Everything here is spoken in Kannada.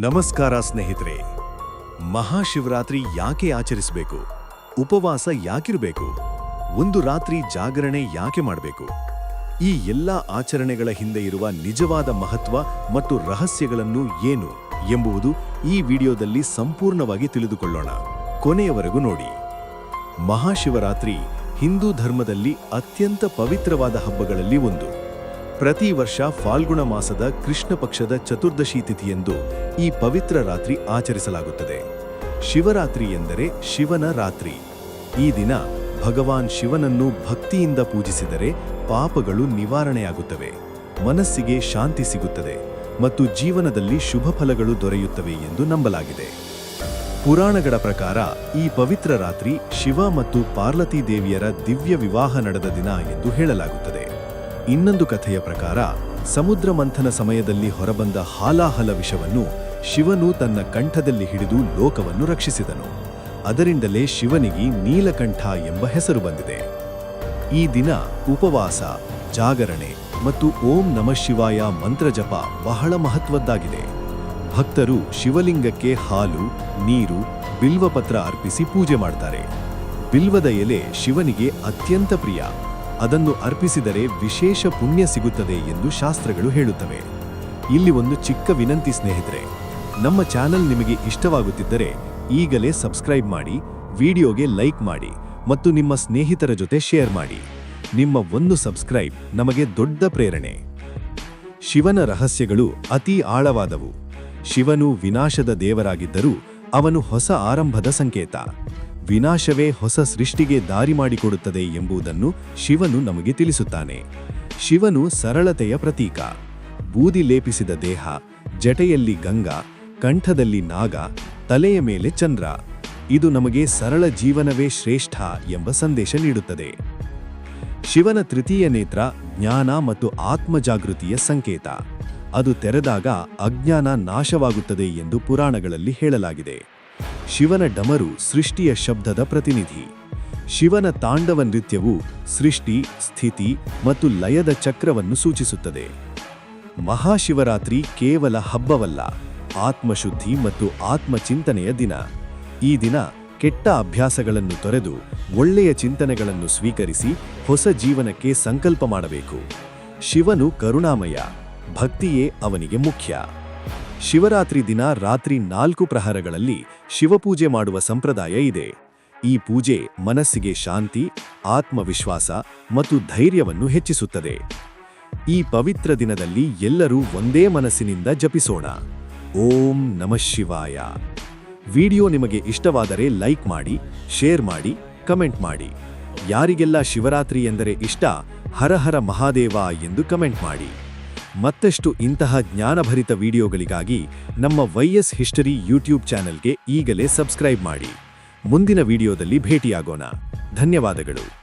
ನಮಸ್ಕಾರ ಸ್ನೇಹಿತರೆ. ಮಹಾಶಿವರಾತ್ರಿ ಯಾಕೆ ಆಚರಿಸಬೇಕು? ಉಪವಾಸ ಯಾಕಿರಬೇಕು? ಒಂದು ರಾತ್ರಿ ಜಾಗರಣೆ ಯಾಕೆ ಮಾಡಬೇಕು? ಈ ಎಲ್ಲ ಆಚರಣೆಗಳ ಹಿಂದೆ ಇರುವ ನಿಜವಾದ ಮಹತ್ವ ಮತ್ತು ರಹಸ್ಯಗಳನ್ನು ಏನು ಎಂಬುವುದು ಈ ವಿಡಿಯೋದಲ್ಲಿ ಸಂಪೂರ್ಣವಾಗಿ ತಿಳಿದುಕೊಳ್ಳೋಣ. ಕೊನೆಯವರೆಗೂ ನೋಡಿ. ಮಹಾಶಿವರಾತ್ರಿ ಹಿಂದೂ ಧರ್ಮದಲ್ಲಿ ಅತ್ಯಂತ ಪವಿತ್ರವಾದ ಹಬ್ಬಗಳಲ್ಲಿ ಒಂದು. ಪ್ರತಿ ವರ್ಷ ಫಾಲ್ಗುಣ ಮಾಸದ ಕೃಷ್ಣ ಪಕ್ಷದ ಚತುರ್ದಶಿ ತಿಥಿಯೆಂದು ಈ ಪವಿತ್ರ ರಾತ್ರಿ ಆಚರಿಸಲಾಗುತ್ತದೆ. ಶಿವರಾತ್ರಿ ಎಂದರೆ ಶಿವನ ರಾತ್ರಿ. ಈ ದಿನ ಭಗವಾನ್ ಶಿವನನ್ನು ಭಕ್ತಿಯಿಂದ ಪೂಜಿಸಿದರೆ ಪಾಪಗಳು ನಿವಾರಣೆಯಾಗುತ್ತವೆ. ಮನಸ್ಸಿಗೆ ಶಾಂತಿ ಸಿಗುತ್ತದೆ ಮತ್ತು ಜೀವನದಲ್ಲಿ ಶುಭ ಫಲಗಳು ದೊರೆಯುತ್ತವೆ ಎಂದು ನಂಬಲಾಗಿದೆ. ಪುರಾಣಗಳ ಪ್ರಕಾರ ಈ ಪವಿತ್ರ ರಾತ್ರಿ ಶಿವ ಮತ್ತು ಪಾರ್ವತಿ ದೇವಿಯರ ದಿವ್ಯ ವಿವಾಹ ನಡೆದ ದಿನ ಎಂದು ಹೇಳಲಾಗುತ್ತದೆ. ಇನ್ನೊಂದು ಕಥೆಯ ಪ್ರಕಾರ, ಸಮುದ್ರ ಮಂಥನ ಸಮಯದಲ್ಲಿ ಹೊರಬಂದ ಹಾಲಾಹಲ ವಿಷವನ್ನು ಶಿವನು ತನ್ನ ಕಂಠದಲ್ಲಿ ಹಿಡಿದು ಲೋಕವನ್ನು ರಕ್ಷಿಸಿದನು. ಅದರಿಂದಲೇ ಶಿವನಿಗೆ ನೀಲಕಂಠ ಎಂಬ ಹೆಸರು ಬಂದಿದೆ. ಈ ದಿನ ಉಪವಾಸ, ಜಾಗರಣೆ ಮತ್ತು ಓಂ ನಮಃ ಶಿವಾಯ ಮಂತ್ರಜಪ ಬಹಳ ಮಹತ್ವದ್ದಾಗಿದೆ. ಭಕ್ತರು ಶಿವಲಿಂಗಕ್ಕೆ ಹಾಲು, ನೀರು, ಬಿಲ್ವಪತ್ರ ಅರ್ಪಿಸಿ ಪೂಜೆ ಮಾಡ್ತಾರೆ. ಬಿಲ್ವದ ಎಲೆ ಶಿವನಿಗೆ ಅತ್ಯಂತ ಪ್ರಿಯ. ಅದನ್ನು ಅರ್ಪಿಸಿದರೆ ವಿಶೇಷ ಪುಣ್ಯ ಸಿಗುತ್ತದೆ ಎಂದು ಶಾಸ್ತ್ರಗಳು ಹೇಳುತ್ತವೆ. ಇಲ್ಲಿ ಒಂದು ಚಿಕ್ಕ ವಿನಂತಿ ಸ್ನೇಹಿತರೆ, ನಮ್ಮ ಚಾನೆಲ್ ನಿಮಗೆ ಇಷ್ಟವಾಗುತ್ತಿದ್ದರೆ ಈಗಲೇ ಸಬ್ಸ್ಕ್ರೈಬ್ ಮಾಡಿ, ವಿಡಿಯೋಗೆ ಲೈಕ್ ಮಾಡಿ ಮತ್ತು ನಿಮ್ಮ ಸ್ನೇಹಿತರ ಜೊತೆ ಶೇರ್ ಮಾಡಿ. ನಿಮ್ಮ ಒಂದು ಸಬ್ಸ್ಕ್ರೈಬ್ ನಮಗೆ ದೊಡ್ಡ ಪ್ರೇರಣೆ. ಶಿವನ ರಹಸ್ಯಗಳು ಅತಿ ಆಳವಾದವು. ಶಿವನು ವಿನಾಶದ ದೇವರಾಗಿದ್ದರೂ ಅವನು ಹೊಸ ಆರಂಭದ ಸಂಕೇತ. ವಿನಾಶವೇ ಹೊಸ ಸೃಷ್ಟಿಗೆ ದಾರಿ ಮಾಡಿಕೊಡುತ್ತದೆ ಎಂಬುದನ್ನು ಶಿವನು ನಮಗೆ ತಿಳಿಸುತ್ತಾನೆ. ಶಿವನು ಸರಳತೆಯ ಪ್ರತೀಕ. ಬೂದಿ ಲೇಪಿಸಿದ ದೇಹ, ಜಟೆಯಲ್ಲಿ ಗಂಗಾ, ಕಂಠದಲ್ಲಿ ನಾಗ, ತಲೆಯ ಮೇಲೆ ಚಂದ್ರ. ಇದು ನಮಗೆ ಸರಳ ಜೀವನವೇ ಶ್ರೇಷ್ಠ ಎಂಬ ಸಂದೇಶ ನೀಡುತ್ತದೆ. ಶಿವನ ತೃತೀಯ ನೇತ್ರ ಜ್ಞಾನ ಮತ್ತು ಆತ್ಮಜಾಗೃತಿಯ ಸಂಕೇತ. ಅದು ತೆರೆದಾಗ ಅಜ್ಞಾನ ನಾಶವಾಗುತ್ತದೆ ಎಂದು ಪುರಾಣಗಳಲ್ಲಿ ಹೇಳಲಾಗಿದೆ. ಶಿವನ ಡಮರು ಸೃಷ್ಟಿಯ ಶಬ್ದದ ಪ್ರತಿನಿಧಿ. ಶಿವನ ತಾಂಡವ ನೃತ್ಯವು ಸೃಷ್ಟಿ, ಸ್ಥಿತಿ ಮತ್ತು ಲಯದ ಚಕ್ರವನ್ನು ಸೂಚಿಸುತ್ತದೆ. ಮಹಾಶಿವರಾತ್ರಿ ಕೇವಲ ಹಬ್ಬವಲ್ಲ, ಆತ್ಮಶುದ್ಧಿ ಮತ್ತು ಆತ್ಮಚಿಂತನೆಯ ದಿನ. ಈ ದಿನ ಕೆಟ್ಟ ಅಭ್ಯಾಸಗಳನ್ನು ತೊರೆದು ಒಳ್ಳೆಯ ಚಿಂತನೆಗಳನ್ನು ಸ್ವೀಕರಿಸಿ ಹೊಸ ಜೀವನಕ್ಕೆ ಸಂಕಲ್ಪ ಮಾಡಬೇಕು. ಶಿವನು ಕರುಣಾಮಯ, ಭಕ್ತಿಯೇ ಅವನಿಗೆ ಮುಖ್ಯ. ಶಿವರಾತ್ರಿ ದಿನ ರಾತ್ರಿ ನಾಲ್ಕು ಪ್ರಹರಗಳಲ್ಲಿ ಶಿವಪೂಜೆ ಮಾಡುವ ಸಂಪ್ರದಾಯ ಇದೆ. ಈ ಪೂಜೆ ಮನಸ್ಸಿಗೆ ಶಾಂತಿ, ಆತ್ಮವಿಶ್ವಾಸ ಮತ್ತು ಧೈರ್ಯವನ್ನು ಹೆಚ್ಚಿಸುತ್ತದೆ. ಈ ಪವಿತ್ರ ದಿನದಲ್ಲಿ ಎಲ್ಲರೂ ಒಂದೇ ಮನಸ್ಸಿನಿಂದ ಜಪಿಸೋಣ. ಓಂ ನಮಃ ಶಿವಾಯ. ವಿಡಿಯೋ ನಿಮಗೆ ಇಷ್ಟವಾದರೆ ಲೈಕ್ ಮಾಡಿ, ಶೇರ್ ಮಾಡಿ, ಕಮೆಂಟ್ ಮಾಡಿ. ಯಾರಿಗೆಲ್ಲ ಶಿವರಾತ್ರಿ ಎಂದರೆ ಇಷ್ಟ ಹರಹರ ಮಹಾದೇವ ಎಂದು ಕಮೆಂಟ್ ಮಾಡಿ. ಮತ್ತಷ್ಟು ಇಂತಹ ಜ್ಞಾನಭರಿತ ವಿಡಿಯೋಗಳಿಗಾಗಿ ನಮ್ಮ ವೈಎಸ್ ಹಿಸ್ಟರಿ ಯೂಟ್ಯೂಬ್ ಚಾನೆಲ್ಗೆ ಈಗಲೇ ಸಬ್ಸ್ಕ್ರೈಬ್ ಮಾಡಿ. ಮುಂದಿನ ವಿಡಿಯೋದಲ್ಲಿ ಭೇಟಿಯಾಗೋಣ. ಧನ್ಯವಾದಗಳು.